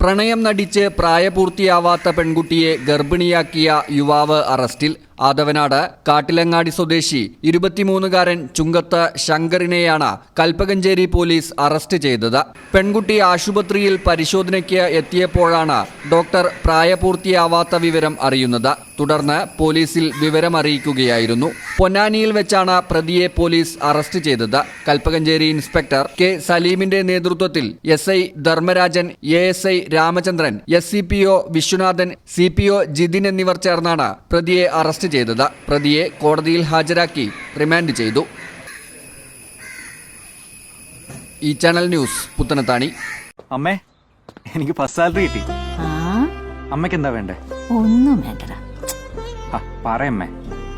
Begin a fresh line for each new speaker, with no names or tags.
പ്രണയം നടിച്ച് പ്രായപൂർത്തിയാവാത്ത പെൺകുട്ടിയെ ഗർഭിണിയാക്കിയ യുവാവ് അറസ്റ്റിൽ ആദവനാട് കാട്ടിലങ്ങാടി സ്വദേശി ഇരുപത്തിമൂന്നുകാരൻ ചുങ്കത്ത് ശങ്കറിനെയാണ് കൽപ്പകഞ്ചേരി പോലീസ് അറസ്റ്റ് ചെയ്തത്. പെൺകുട്ടി ആശുപത്രിയിൽ പരിശോധനയ്ക്ക് എത്തിയപ്പോഴാണ് ഡോക്ടർ പ്രായപൂർത്തിയാവാത്ത വിവരം അറിയുന്നത്. തുടർന്ന് പോലീസിൽ വിവരം അറിയിക്കുകയായിരുന്നു പൊന്നാനിയിൽ വെച്ചാണ് പ്രതിയെ പോലീസ് അറസ്റ്റ് ചെയ്തത്. കൽപ്പകഞ്ചേരി ഇൻസ്പെക്ടർ കെ സലീമിന്റെ നേതൃത്വത്തിൽ S I Dharmarajan A S I Ramachandran S C P O Viswanathan C P O Jithin എന്നിവർ ചേർന്നാണ് പ്രതിയെ അറസ്റ്റ് ചെയ്തത്. പ്രതിയെ കോടതിയിൽ ഹാജരാക്കി റിമാൻഡ് ചെയ്തു. ഈ ചാനൽ ന്യൂസ് പുത്തനത്താണി.
അമ്മേ എനിക്ക് ഫസ്റ്റ് സാലറി കിട്ടി. അമ്മയ്ക്ക് എന്താ വേണ്ടേ?
ഒന്നും വേണ്ടടാ.
ആ പറയമ്മേ